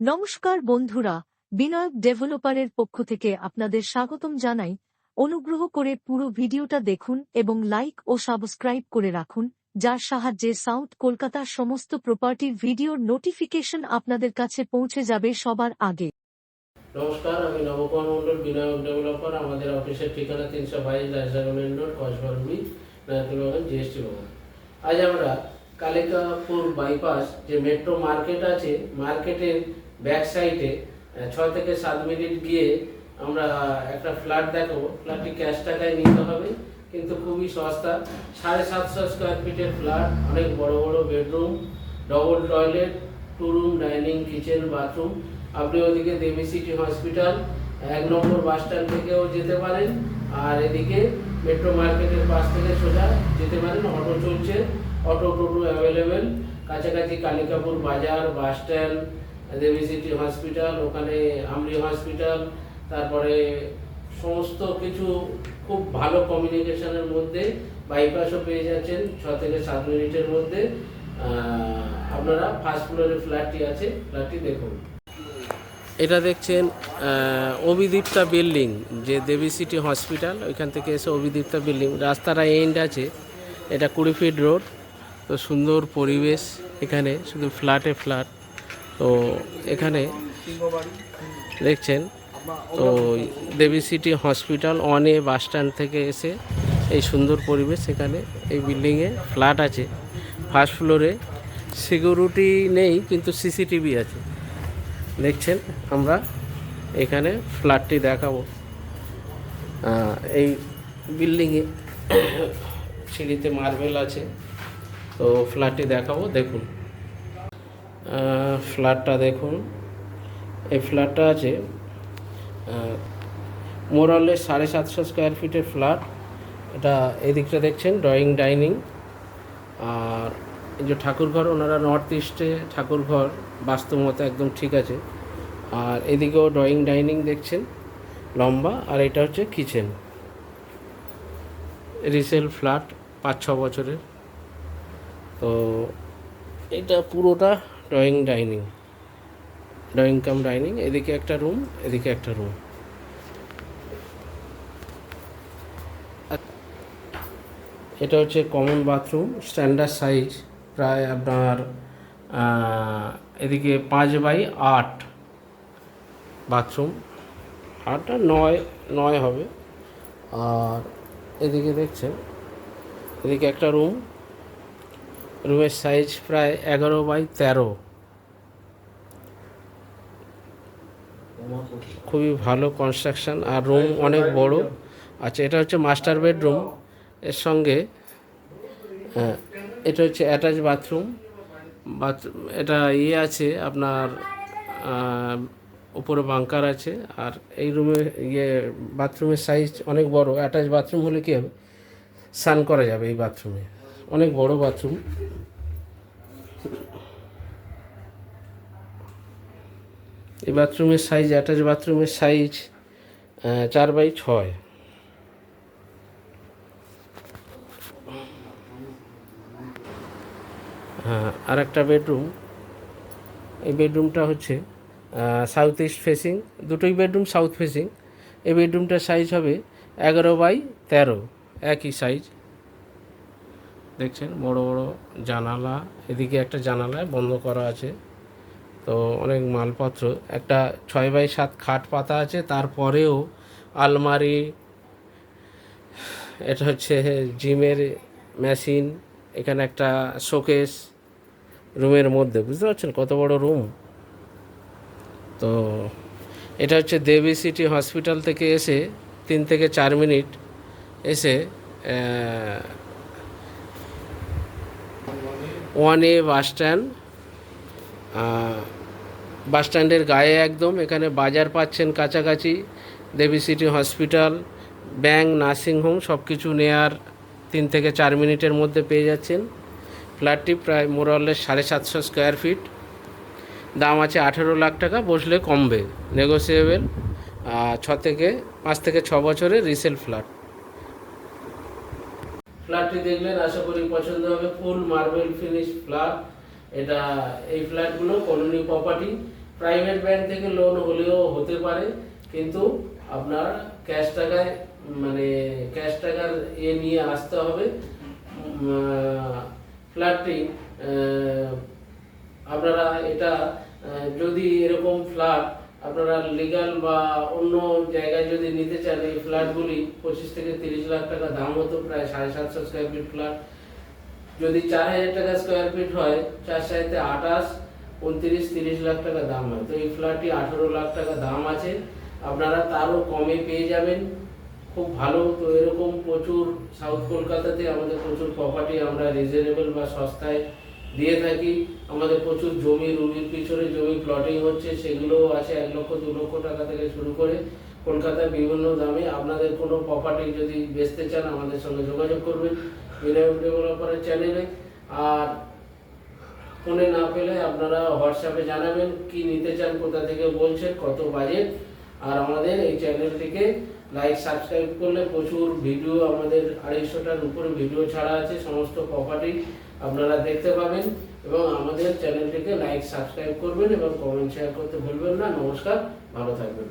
নমস্কার বন্ধুরা, বিনয়ক ডেভেলপারের পক্ষ থেকে আপনাদের স্বাগতম জানাই। অনুগ্রহ করে পুরো ভিডিওটা দেখুন এবং লাইক ও সাবস্ক্রাইব করে রাখুন, যার সাহায্যে সাউথ কলকাতার সমস্ত প্রপার্টির ভিডিওর নোটিফিকেশন আপনাদের কাছে পৌঁছে যাবে সবার আগে। নমস্কার, আমি নবকুমার মন্ডল বিনায়ক ডেভেলপার। আমাদের অফিসের ঠিকানা তিনশো বাইশ রাজসাগর মেন রোড কসবারবি নারকেল বাগান জিএসটি বাগান আজ আমরা কালিকাপুর বাইপাস যে মেট্রো মার্কেট আছে মার্কেটের ব্যাক সাইডে ছয় থেকে সাত মিনিট গিয়ে আমরা একটা ফ্ল্যাট দেখাবো। ফ্ল্যাটটি ক্যাশ টাকায় নিতে হবে, কিন্তু খুবই সস্তা। সাড়ে সাতশো স্কোয়ার ফিটের ফ্ল্যাট, অনেক বড় বড় bedroom double toilet two room dining kitchen bathroom আপনি ওদিকে দেবী সিটি হসপিটাল এক নম্বর বাস স্ট্যান্ড থেকেও যেতে পারেন, আর এদিকে মেট্রো মার্কেটের পাশ থেকে সোজা যেতে পারেন অটো চলছে অটো টোটো অ্যাভেলেবেল কাছাকাছি কালিকাপুর বাজার bus stand Debi city hospital, ওখানে আমরি হসপিটাল, তারপরে সমস্ত কিছু খুব ভালো কমিউনিকেশনের মধ্যে বাইপাসও পেয়ে যাচ্ছেন ছ থেকে সাত মিনিটের মধ্যে। আপনারা ফার্স্ট ফ্লোরে ফ্ল্যাটটি আছে ফ্ল্যাটটি দেখুন। এটা দেখছেন অভিদীপ্তা বিল্ডিং, যে দেবী সিটি হসপিটাল, ওইখান থেকে এসে অভিদীপ্তা বিল্ডিং রাস্তাটা এন্ড আছে, এটা কুড়ি ফিট রোড তো সুন্দর পরিবেশ এখানে, শুধু ফ্ল্যাটে ফ্ল্যাট তো এখানে দেখছেন, তো দেবী সিটি হসপিটাল অনে বাস স্ট্যান্ড থেকে এসে এই সুন্দর পরিবেশ এখানে, এই বিল্ডিংয়ে ফ্ল্যাট আছে। ফার্স্ট ফ্লোরে সিকিউরিটি নেই, কিন্তু সিসিটিভি আছে। দেখছেন, আমরা এখানে ফ্ল্যাটটি দেখাবো। এই বিল্ডিংয়ে সিঁড়িতে মার্বেল আছে, তো ফ্ল্যাটটি দেখাবো, দেখুন। ফ্ল্যাটটা দেখুন। এই ফ্ল্যাটটা আছে মোরালে সাড়ে সাতশো স্কোয়ার ফিটের ফ্ল্যাট এটা এদিকটা দেখছেন ড্রয়িং ডাইনিং আর এই যে ঠাকুরঘর, ওনারা নর্থ ইস্টে ঠাকুরঘর বাস্তবমতো একদম ঠিক আছে। আর এদিকেও ড্রয়িং ডাইনিং দেখছেন, লম্বা। আর এটা হচ্ছে কিচেন রিসেল ফ্ল্যাট পাঁচ ছ বছরের। তো এটা পুরোটা drawing dining drawing cum dining এদিকে একটা রুম এদিকে একটা রুম এটা হচ্ছে কমন বাথরুম স্ট্যান্ডার্ড সাইজ প্রায় আপনার এদিকে পাঁচ বাই আট বাথরুম আটটা নয় নয় হবে। আর এদিকে দেখছেন, এদিকে একটা রুম রুমের সাইজ প্রায় এগারো বাই তেরো। খুবই ভালো কনস্ট্রাকশন আর রুম অনেক বড় আচ্ছা এটা হচ্ছে মাস্টার বেডরুম এর সঙ্গে হ্যাঁ, এটা হচ্ছে অ্যাটাচ বাথরুম বাথরুম এটা ইয়ে আছে আপনার উপরে বাঙ্কার আছে। আর এই রুমে ইয়ে বাথরুমের সাইজ অনেক বড়। অ্যাটাচ বাথরুম হলে কী হবে? স্নান করা যাবে এই বাথরুমে অনেক বড় বাথরুম এই বাথরুমের সাইজ অ্যাটাচ বাথরুমের সাইজ চার বাই ছয়। আর একটা বেডরুম এই বেডরুমটা হচ্ছে সাউথ ইস্ট ফেসিং দুটোই বেডরুম সাউথ ফেসিং এই বেডরুমটার সাইজ হবে এগারো বাই তেরো। একই সাইজ দেখছেন, বড় বড় জানালা, এদিকে একটা জানালায় বন্ধ করা আছে। তো অনেক মালপত্র, একটা ছয় বাই সাত খাট পাতা আছে, তারপরেও আলমারি, এটা হচ্ছে জিমের মেশিন, এখানে একটা শোকেস রুমের মধ্যে, বুঝতে পারছেন কত বড় রুম? তো এটা হচ্ছে দেবী সিটি হসপিটাল থেকে এসে তিন থেকে চার মিনিট এসে ওয়ান এ বাস স্ট্যান্ড। বাস স্ট্যান্ডের গায়ে একদম, এখানে বাজার পাচ্ছেন কাছাকাছি, Debi city hospital, bank nursing home সব কিছু নেয়ার তিন থেকে চার মিনিটের মধ্যে পেয়ে যাচ্ছেন। ফ্ল্যাটটি প্রায় মোরালের সাড়ে সাতশো স্কোয়ার ফিট। দাম আছে আঠেরো লাখ টাকা, বসলে কমবে নেগোসিয়েবল ছ থেকে, পাঁচ থেকে ছ বছরের রিসেল ফ্ল্যাট ফ্ল্যাটটি দেখলেন, আশা করি পছন্দ হবে। Full marble finish flat. এটা এই ফ্ল্যাটগুলো কলোনি প্রপার্টি প্রাইভেট ব্যাংক থেকে লোন হলেও হতে পারে, কিন্তু আপনার ক্যাশ টাকায় মানে ক্যাশ টাকার ইয়ে নিয়ে আসতে হবে। ফ্ল্যাটটি আপনারা এটা যদি এরকম ফ্ল্যাট আপনারা লিগাল বা অন্য জায়গায় যদি নিতে চান, এই ফ্ল্যাটগুলি পঁচিশ থেকে তিরিশ লাখ টাকা দাম হতো, প্রায় সাড়ে সাতশো স্কোয়ার ফিট ফ্ল্যাট যদি চার হাজার টাকা স্কোয়ার ফিট হয়, চার সাথে আঠাশ, উনত্রিশ, তিরিশ লাখ টাকা দাম হয়। তো এই ফ্ল্যাটটি আঠারো লাখ টাকা দাম আছে। আপনারা তারও কমে পেয়ে যাবেন। খুব ভালো। তো এরকম প্রচুর সাউথ কলকাতাতে আমাদের প্রচুর প্রপার্টি আমরা রিজনেবল বা সস্তায় দিয়ে থাকি। আমাদের প্রচুর জমি, রুমির পিছনে জমি প্লটিং হচ্ছে, সেগুলোও আছে এক লক্ষ, দু লক্ষ টাকা থেকে শুরু করে কলকাতায় বিভিন্ন দামে। আপনাদের কোনো প্রপার্টি যদি বেচতে চান, আমাদের সঙ্গে যোগাযোগ করবেন বিনয় ডেভেলপারের চ্যানেলে আর ফোনে না পেলে আপনারা হোয়াটসঅ্যাপে জানাবেন কি নিতে চান, কোথা থেকে বলছেন, কত বাজেট আর আমাদের এই চ্যানেলটিকে লাইক সাবস্ক্রাইব করলে প্রচুর ভিডিও আমাদের আড়াইশোটার উপরে ভিডিও ছাড়া আছে, সমস্ত প্রপার্টি আপনারা দেখতে পাবেন এবং আমাদের চ্যানেলটিকে লাইক সাবস্ক্রাইব করবেন এবং কমেন্ট শেয়ার করতে ভুলবেন না। নমস্কার, ভালো থাকবেন।